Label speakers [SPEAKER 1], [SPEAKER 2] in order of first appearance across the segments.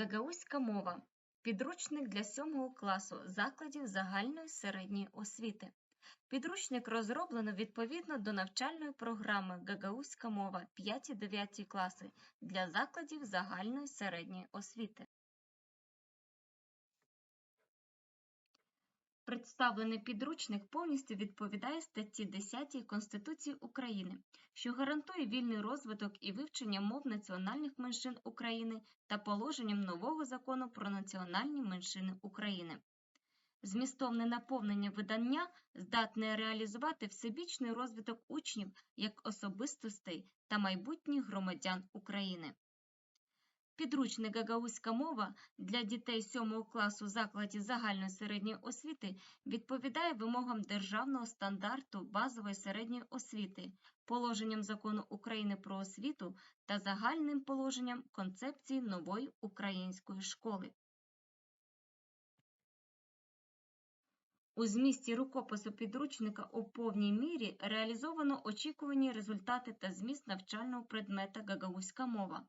[SPEAKER 1] Гагаузька мова. Підручник для 7 класу закладів загальної середньої освіти. Підручник розроблено відповідно до навчальної програми Гагаузька мова 5-9 класи для закладів загальної середньої освіти. Представлений підручник повністю відповідає статті 10 Конституції України, що гарантує вільний розвиток і вивчення мов національних меншин України та положенням нового закону про національні меншини України. Змістовне наповнення видання здатне реалізувати всебічний розвиток учнів як особистостей та майбутніх громадян України. Підручник «Гагаузька мова» для дітей 7 класу закладів загальної середньої освіти відповідає вимогам державного стандарту базової середньої освіти, положенням Закону України про освіту та загальним положенням концепції нової української школи. У змісті рукопису підручника у повній мірі реалізовано очікувані результати та зміст навчального предмета «Гагаузька мова»,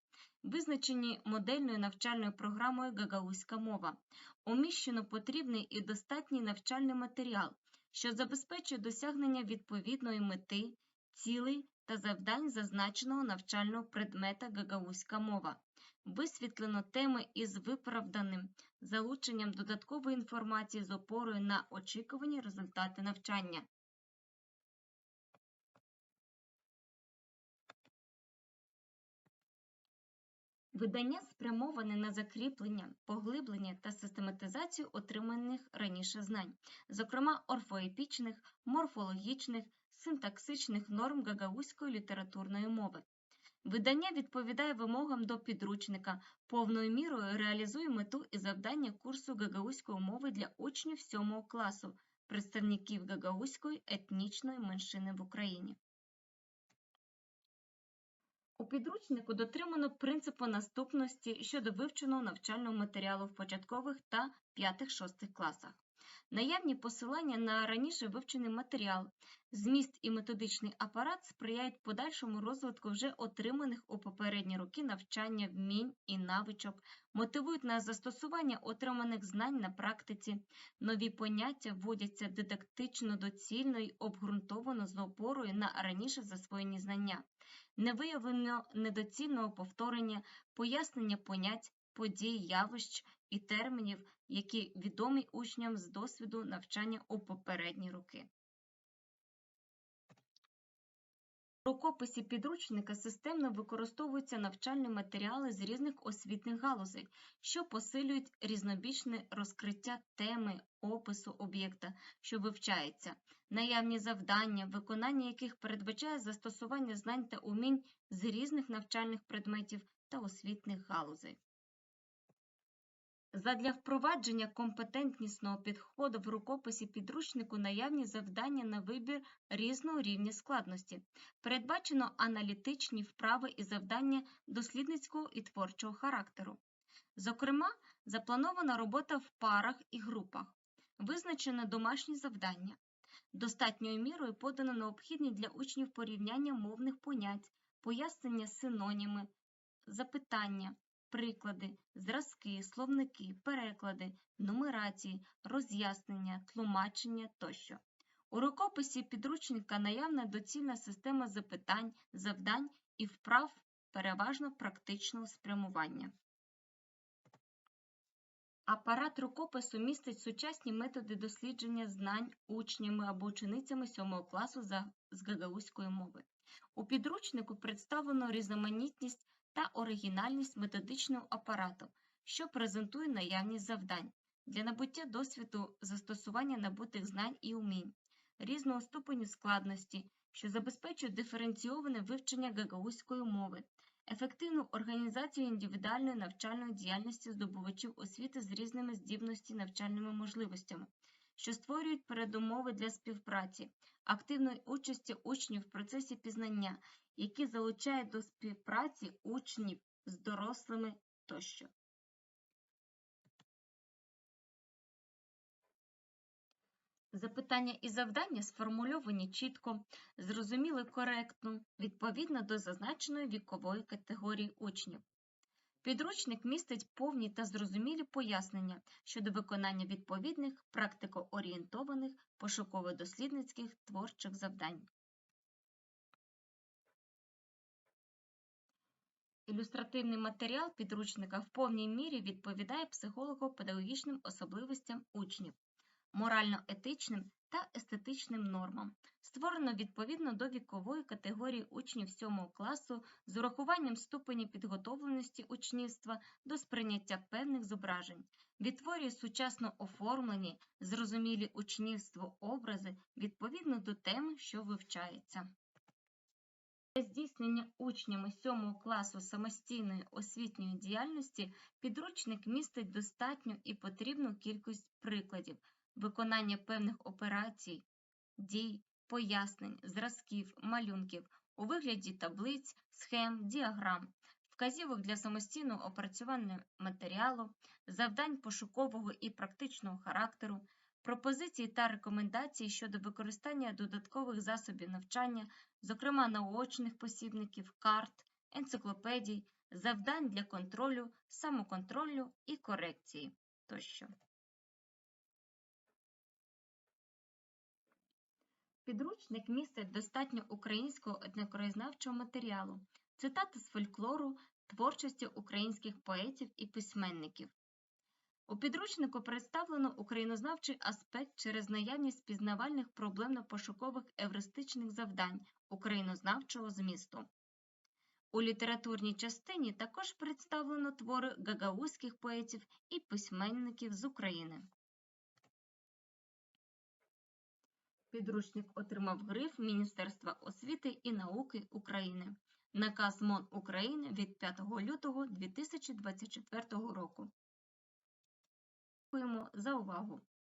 [SPEAKER 1] визначені модельною навчальною програмою «Гагаузька мова», уміщено потрібний і достатній навчальний матеріал, що забезпечує досягнення відповідної мети, цілей та завдань зазначеного навчального предмета «Гагаузька мова». Висвітлено теми із виправданим залученням додаткової інформації з опорою на очікувані результати навчання. Видання спрямоване на закріплення, поглиблення та систематизацію отриманих раніше знань, зокрема орфоепічних, морфологічних, синтаксичних норм гагаузької літературної мови. Видання відповідає вимогам до підручника, повною мірою реалізує мету і завдання курсу гагаузької мови для учнів 7 класу, представників гагаузької етнічної меншини в Україні. У підручнику дотримано принципу наступності щодо вивченого навчального матеріалу в початкових та 5-6 класах. Наявні посилання на раніше вивчений матеріал, зміст і методичний апарат сприяють подальшому розвитку вже отриманих у попередні роки навчання вмінь і навичок, мотивують на застосування отриманих знань на практиці, нові поняття вводяться дидактично доцільно й обґрунтовано з опорою на раніше засвоєні знання, не виявлено недоцільного повторення, пояснення понять, подій, явищ і термінів, які відомі учням з досвіду навчання у попередні роки. В рукописі підручника системно використовуються навчальні матеріали з різних освітних галузей, що посилюють різнобічне розкриття теми, опису об'єкта, що вивчається, наявні завдання, виконання яких передбачає застосування знань та умінь з різних навчальних предметів та освітних галузей. Задля впровадження компетентнісного підходу в рукописі підручнику наявні завдання на вибір різного рівня складності. Передбачено аналітичні вправи і завдання дослідницького і творчого характеру. Зокрема, запланована робота в парах і групах, визначено домашні завдання. Достатньою мірою подано необхідні для учнів порівняння мовних понять, пояснення синоніми, запитання, приклади, зразки, словники, переклади, нумерації, роз'яснення, тлумачення тощо. У рукописі підручника наявна доцільна система запитань, завдань і вправ переважно практичного спрямування. Апарат рукопису містить сучасні методи дослідження знань учнями або ученицями 7 класу з гагаузької мови. У підручнику представлено різноманітність та оригінальність методичного апарату, що презентує наявність завдань для набуття досвіду застосування набутих знань і умінь, різного ступеню складності, що забезпечує диференційоване вивчення гагаузької мови, ефективну організацію індивідуальної навчальної діяльності здобувачів освіти з різними здібності навчальними можливостями, що створюють передумови для співпраці, активної участі учнів в процесі пізнання, які залучають до співпраці учнів з дорослими тощо. Запитання і завдання сформульовані чітко, зрозуміли коректно, відповідно до зазначеної вікової категорії учнів. Підручник містить повні та зрозумілі пояснення щодо виконання відповідних практико-орієнтованих пошуково-дослідницьких творчих завдань. Ілюстративний матеріал підручника в повній мірі відповідає психолого-педагогічним особливостям учнів, морально-етичним та естетичним нормам. Створено відповідно до вікової категорії учнів 7 класу з урахуванням ступені підготовленості учнівства до сприйняття певних зображень, відтворює сучасно оформлені, зрозумілі учнівству образи відповідно до теми, що вивчається. Для здійснення учнями 7 класу самостійної освітньої діяльності підручник містить достатню і потрібну кількість прикладів виконання певних операцій, дій, пояснень, зразків, малюнків у вигляді таблиць, схем, діаграм, вказівок для самостійного опрацювання матеріалу, завдань пошукового і практичного характеру, пропозиції та рекомендації щодо використання додаткових засобів навчання, зокрема наочних посібників, карт, енциклопедій, завдань для контролю, самоконтролю і корекції тощо. Підручник містить достатньо українського етнокороєзнавчого матеріалу, цитати з фольклору, творчості українських поетів і письменників. У підручнику представлено українознавчий аспект через наявність пізнавальних проблемно-пошукових евристичних завдань українознавчого змісту. У літературній частині також представлено твори гагаузьких поетів і письменників з України. Підручник отримав гриф Міністерства освіти і науки України. Наказ МОН України від 5 лютого 2024 року. Дякуємо за увагу!